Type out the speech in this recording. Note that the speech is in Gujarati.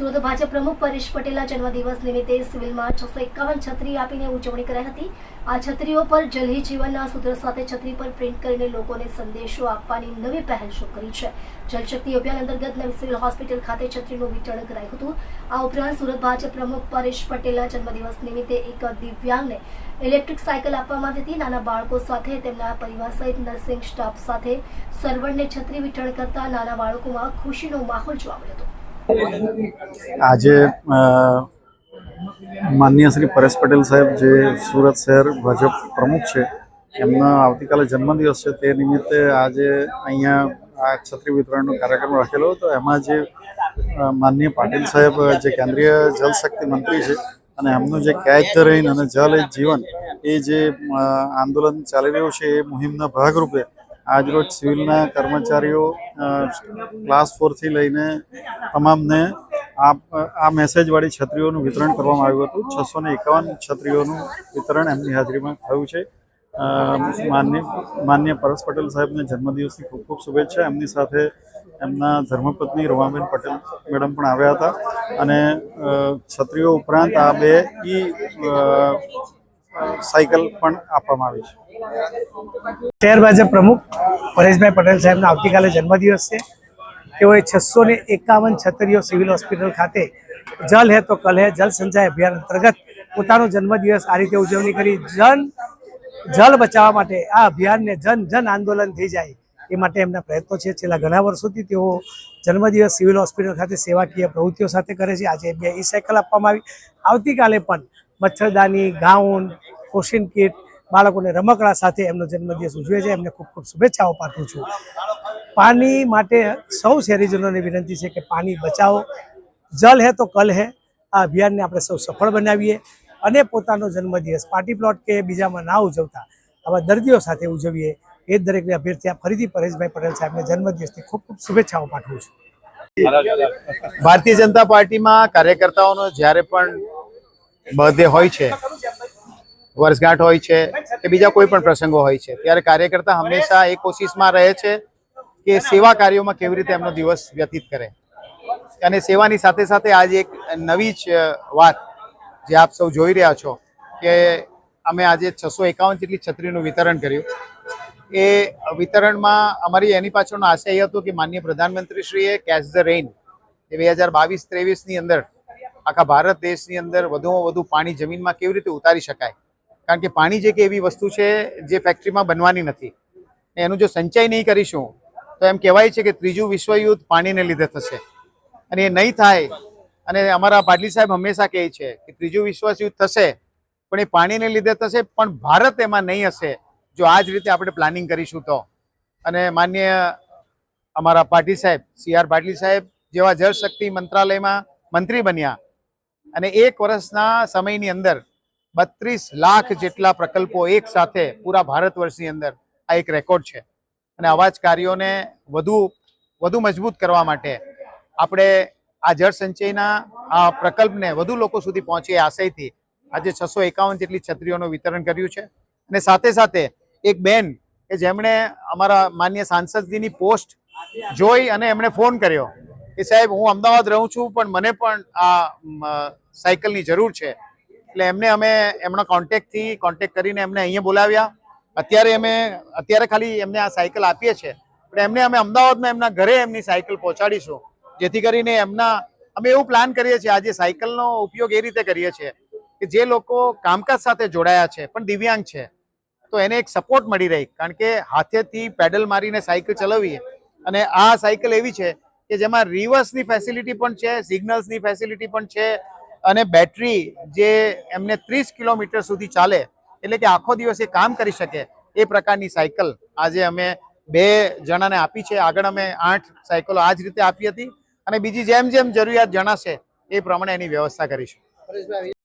સુરત ભાજપ પ્રમુખ પરેશ પટેલના જન્મદિવસ નિમિત્તે સિવિલમાં છસો એકાવન છત્રી આપીને ઉજવણી કરાઈ હતી. આ છત્રીઓ પર જલહી જીવનના સૂત્ર સાથે છત્રી પર પ્રિન્ટ કરીને લોકોને સંદેશો આપવાની નવી પહેલ શરૂ કરી છે. જલશક્તિ અભિયાન અંતર્ગત નવી સિવિલ હોસ્પિટલ ખાતે છત્રીનું વિતરણ કરાયું હતું. આ ઉપરાંત સુરત ભાજપ પ્રમુખ પરેશ પટેલના જન્મદિવસ નિમિત્તે એક દિવ્યાંગને ઇલેક્ટ્રિક સાયકલ આપવામાં આવી હતી. નાના બાળકો સાથે તેમના પરિવાર સહિત નર્સિંગ સ્ટાફ સાથે સર્વરને છત્રી વિતરણ કરતા નાના બાળકોમાં ખુશીનો માહોલ જોવા મળ્યો હતો. આજે માન્ય શ્રી પરેશ પટેલ સાહેબ જે સુરત શહેર ભાજપ પ્રમુખ છે, એમના આવતીકાલે જન્મદિવસ છે. તે નિમિત્તે આજે અહીંયા આ છત્રી વિતરણનો કાર્યક્રમ રાખેલો હતો. એમાં જે માન્ય પાટીલ સાહેબ જે કેન્દ્રીય જલશક્તિ મંત્રી છે અને એમનું જે કેચ ધ રેઇન અને જલ એ જીવન, એ જે આંદોલન ચાલી રહ્યું છે, એ મુહિમના ભાગરૂપે આજરોજ સિવિલના કર્મચારીઓ ક્લાસ ફોરથી લઈને તમામને આ આ મેસેજવાળી છત્રીઓનું વિતરણ કરવામાં આવ્યું હતું. છસો ને એકાવન છત્રીઓનું વિતરણ એમની હાજરીમાં થયું છે. માન્ય માનનીય પરેશ પટેલ સાહેબને જન્મદિવસની ખૂબ ખૂબ શુભેચ્છા. એમની સાથે એમના ધર્મપત્ની રમાબેન પટેલ મેડમ પણ આવ્યા હતા. અને છત્રીઓ ઉપરાંત આ બે ઈ સાયકલ પણ આપવામાં આવી છે. શહેર ભાજપ પ્રમુખ પરેશભાઈ પટેલ સાહેબનો આવતીકાલે જન્મદિવસ છે. તેઓએ છસો ને એકાવન છત્રીઓ સિવિલ હોસ્પિટલ ખાતે જલ હે તો કલ હે, જલ સંચય અભિયાન અંતર્ગત પોતાનો જન્મદિવસ આ રીતે ઉજવણી કરી. જન, જલ બચાવવા માટે આ અભિયાનને જન જન આંદોલન થઈ જાય એ માટે એમના પ્રયત્નો છે. છેલ્લા ઘણા વર્ષોથી તેઓ જન્મદિવસ સિવિલ હોસ્પિટલ ખાતે સેવાકીય પ્રવૃત્તિઓ સાથે કરે છે. આજે બે ઈ સાયકલ આપવામાં આવી. આવતીકાલે પણ મચ્છરદાની ગાઉન કોશિન કીટ, બાળકોને રમકડા સાથે એમનો જન્મદિવસ ઉજવે છે. એમને ખૂબ ખૂબ શુભેચ્છાઓ પાઠવું છું. પાણી માટે સૌ શહેરીજનોને વિનંતી છે કે પાણી બચાવો. જલ હે તો કલ હે. આ અભિયાનને આપણે સૌ સફળ બનાવીએ અને પોતાનો જન્મદિવસ પાર્ટી પ્લોટ કે બીજામાં ના ઉજવતા આવા દર્દીઓ સાથે ઉજવીએ. એ જ દરેકને અભ્યર્થના ફરીથી પરેશભાઈ પટેલ સાહેબને જન્મદિવસની ખૂબ ખૂબ શુભેચ્છાઓ પાઠવું છું. ભારતીય જનતા પાર્ટીમાં કાર્યકર્તાઓનો જ્યારે પણ બર્થડે હોય છે. વર્ષગાંઠ હોય છે કે બીજા કોઈ પણ પ્રસંગો હોય છે. ત્યારે કાર્યકર્તા હંમેશા એ કોશિશમાં રહે છે કે સેવા કાર્યોમાં કેવી રીતે એમનો દિવસ વ્યતીત કરે. અને સેવાની સાથે સાથે આજે એક નવી જ વાત જે આપ સૌ જોઈ રહ્યા છો કે અમે આજે છસો એકાવન જેટલી છત્રીનું વિતરણ કર્યું. એ વિતરણમાં અમારી એની પાછળનો આશય એ હતો કે માનનીય પ્રધાનમંત્રીશ્રીએ કેચ ધ રેઇન એ બે હજાર બાવીસ ત્રેવીસની અંદર આખા ભારત દેશની અંદર વધુમાં વધુ પાણી જમીનમાં કેવી રીતે ઉતારી શકાય? કારણ કે પાણી જે કે એવી વસ્તુ છે જે ફેક્ટરીમાં બનવાની નથી. એનું જો સંચય નહીં કરીશું, તો એમ કહેવાય છે કે ત્રીજું વિશ્વયુદ્ધ પાણીને લીધે થશે. અને એ નહીં થાય, અને અમારા પાટલી સાહેબ હંમેશા કહે છે કે ત્રીજું વિશ્વયુદ્ધ થશે, પણ એ પાણીને લીધે થશે, પણ ભારત એમાં નહીં હશે. જો આ જ રીતે આપણે પ્લાનિંગ કરીશું તો. અને માન્ય અમારા પાટીલ સાહેબ, સી આર પાટીલ સાહેબ જેવા જળશક્તિ મંત્રાલયમાં મંત્રી બન્યા અને એક વર્ષના સમયની અંદર બત્રીસ લાખ જેટલા પ્રકલ્પો એક સાથે પૂરા ભારત વર્ષની અંદર આ એક રેકોર્ડ છે. અને આવા જ કાર્યોને વધુ વધુ મજબૂત કરવા માટે આપણે આ જળ સંચયના આ પ્રકલ્પને વધુ લોકો સુધી પહોંચે આશયથી આજે છસો એકાવન જેટલી છત્રીઓનું વિતરણ કર્યું છે. અને સાથે સાથે એક બેન કે જેમણે અમારા માન્ય સાંસદજીની પોસ્ટ જોઈ અને એમણે ફોન કર્યો કે સાહેબ હું અમદાવાદ રહું છું પણ મને પણ આ સાયકલની જરૂર છે. એટલે એમને અમે એમના કોન્ટેક્ટથી કોન્ટેક્ટ કરીને એમને અહીંયા બોલાવ્યા. અત્યારે અમે, અત્યારે ખાલી એમને આ સાયકલ આપીએ છીએ. પણ એમને અમે અમદાવાદમાં એમના ઘરે એમની સાયકલ પહોંચાડીશું. જેથી કરીને એમના, અમે એવું પ્લાન કરીએ છીએ, આજે સાયકલનો ઉપયોગ એ રીતે કરીએ છીએ કે જે લોકો કામકાજ સાથે જોડાયા છે, પણ દિવ્યાંગ છે, તો એને એક સપોર્ટ મળી રહી. કારણ કે હાથેથી પેડલ મારીને સાયકલ ચલાવીએ અને આ સાયકલ એવી છે કે જેમાં રિવર્સની ફેસિલિટી પણ છે સિગ્નલ્સની ફેસિલિટી પણ છે અને બેટરી જે એમને ત્રીસ કિલોમીટર સુધી ચાલે, એટલે કે આખો દિવસ એ કામ કરી શકે એ પ્રકારની સાયકલ આજે અમે બે જણાને આપી છે. આગળ અમે આઠ સાયકલો આ જ રીતે આપી હતી. અને બીજી જેમ જેમ જરૂરિયાત જણાશે એ પ્રમાણે એની વ્યવસ્થા કરીશું.